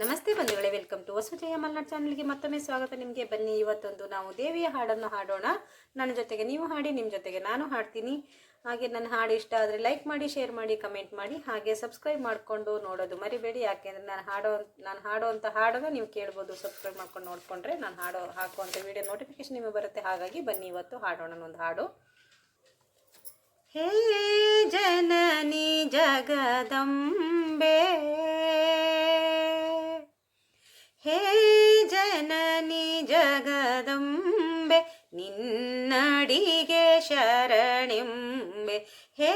ನಮಸ್ತೆ ಬಂಧುಗಳೇ, welcome to ವಸುಜಯ Malnad ಚಾನಲ್ಗೆ ಮತ್ತೊಮ್ಮೆ ಸ್ವಾಗತ. ನಿಮಗೆ ಬನ್ನಿ ಇವತ್ತೊಂದು ನಾವು ದೇವಿಯ ಹಾಡನ್ನು ಹಾಡೋಣ. ನನ್ನ ಜೊತೆಗೆ ನೀವು ಹಾಡಿ, ನಿಮ್ಮ ಜೊತೆಗೆ ನಾನು ಹಾಡ್ತೀನಿ. ಹಾಗೆ ನನ್ನ ಹಾಡು ಇಷ್ಟ ಆದರೆ ಲೈಕ್ ಮಾಡಿ ಶೇರ್ ಮಾಡಿ ಕಮೆಂಟ್ ಮಾಡಿ, ಹಾಗೆ ಸಬ್ಸ್ಕ್ರೈಬ್ ಮಾಡಿಕೊಂಡು ನೋಡೋದು ಮರಿಬೇಡಿ. ಯಾಕೆಂದರೆ ನಾನು ಹಾಡೋ, ನಾನು ಹಾಡುವಂಥ ಹಾಡನ್ನು ನೀವು ಕೇಳ್ಬೋದು ಸಬ್ಸ್ಕ್ರೈಬ್ ಮಾಡ್ಕೊಂಡು ನೋಡಿಕೊಂಡ್ರೆ ನಾನು ಹಾಡೋ ಹಾಕುವಂಥ ವಿಡಿಯೋ ನೋಟಿಫಿಕೇಶನ್ ನಿಮಗೆ ಬರುತ್ತೆ. ಹಾಗಾಗಿ ಬನ್ನಿ ಇವತ್ತು ಹಾಡೋಣ ಒಂದು ಹಾಡು. ಹೇ ಜನನಿ ಜಗದಂಬೆ ನಿನ್ನಡಿಗೆ ಶರಣಿಂಬೆ, ಹೇ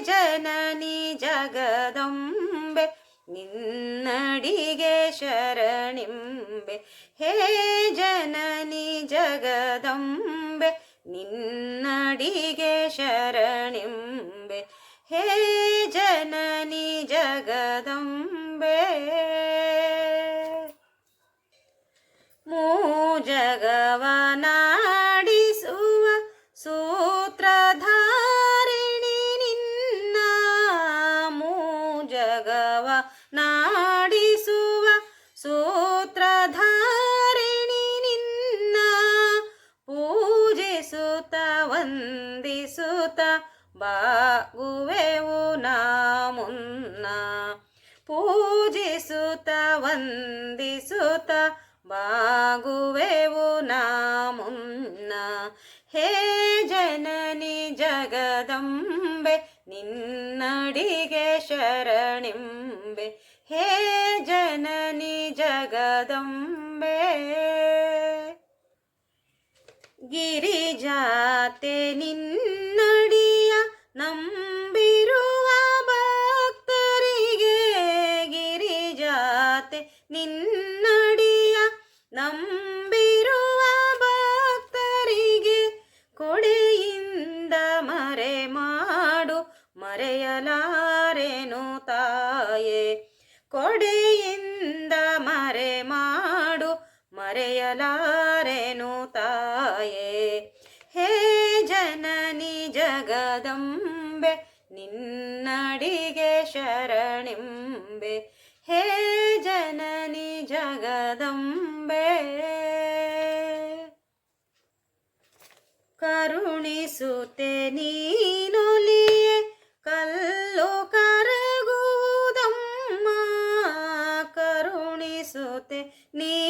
ಜನನಿ ಜಗದಂಬೆ, ನಿನ್ನಡಿಗೆ ಶರಣಿಂಬೆ, ಹೇ ಜನನಿ ಜಗದಂಬೆ, ನಿನ್ನಡಿಗೆ ಶರಣಿಂಬೆ, ಹೇ ಜನನಿ ಜಗದಂಬೆ. ಮೂಜಗವನಾಡಿಸುವ ವಂದಿಸುತ್ತ ಬಾಗುವೆವು ನಾ ಮುನ್ನ ಪೂಜಿಸುತ್ತ, ವಂದಿಸುತ್ತ ಬಾಗುವೆವು ನಾ ಮುನ್ನ ಹೇ ಜನನಿ ಜಗದಂಬೆ, ನಿನ್ನಡಿಗೆ ಶರಣಿಂಬೆ. ಹೇ ಜನನಿ ಜಗದಂಬೆ. ಗಿರಿಜಾತೆ ನಿನ್ನಡಿಯ ನಂಬಿರುವ ಭಕ್ತರಿಗೆ ಗಿರಿಜಾತೆ ನಿನ್ನಡಿಯ ನಂಬಿರುವ ಭಕ್ತರಿಗೆ ಕೊಡೆಯಿಂದ ಮರೆ ಮಾಡು ಮರೆಯಲಾರೆನು ತಾಯೇ? ಕೊಡೆಯಿಂದ ಮರೆ ಮಾಡು ಮರೆಯಲಾರೆನು ತಾಯೇ? ಹೇ ಜನನಿ ಜಗದಂಬೆ, ನಿನ್ನಡಿಗೆ ಶರಣಿಂಬೆ. ಹೇ ಜನನಿ ಜಗದಂಬೆ ಕರುಣಿಸುತ್ತೆ ನೀನೊಲಿಯೆ ಕಲ್ಲು ಕರಗುವುದಮ್ಮ. ಕರುಣಿಸುತ್ತೆ ನೀನೊಲಿಯೆ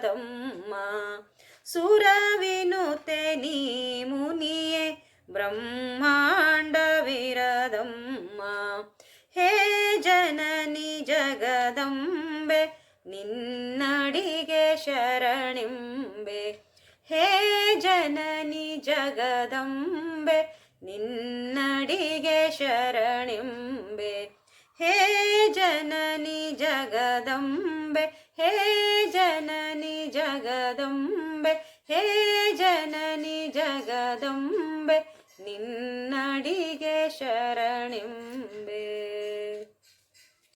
ಬ್ರಹ್ಮಾಂಡವಿರದಮ್ಮ ಸುರವಿನುತೆ ನೀ ಮುನಿಯೇ ಬ್ರಹ್ಮಾಂಡವಿರದಮ್ಮ. ಹೇ ಜನನಿ ಜಗದಂಬೆ, ನಿನ್ನಡಿಗೆ ಶರಣಿಂಬೆ. ಹೇ ಜನನಿ ಜಗದಂಬೆ, ನಿನ್ನಡಿಗೆ ಶರಣಿಂಬೆ. ಹೇ ಜನನಿ ಜಗದಂಬೆ, ಹೇ ಜಗದಂಬೆ ಹೇ ಜನನಿ ಜಗದಂಬೆ ನಿನ್ನಡಿಗೆ ಶರಣಿಂಬೆ.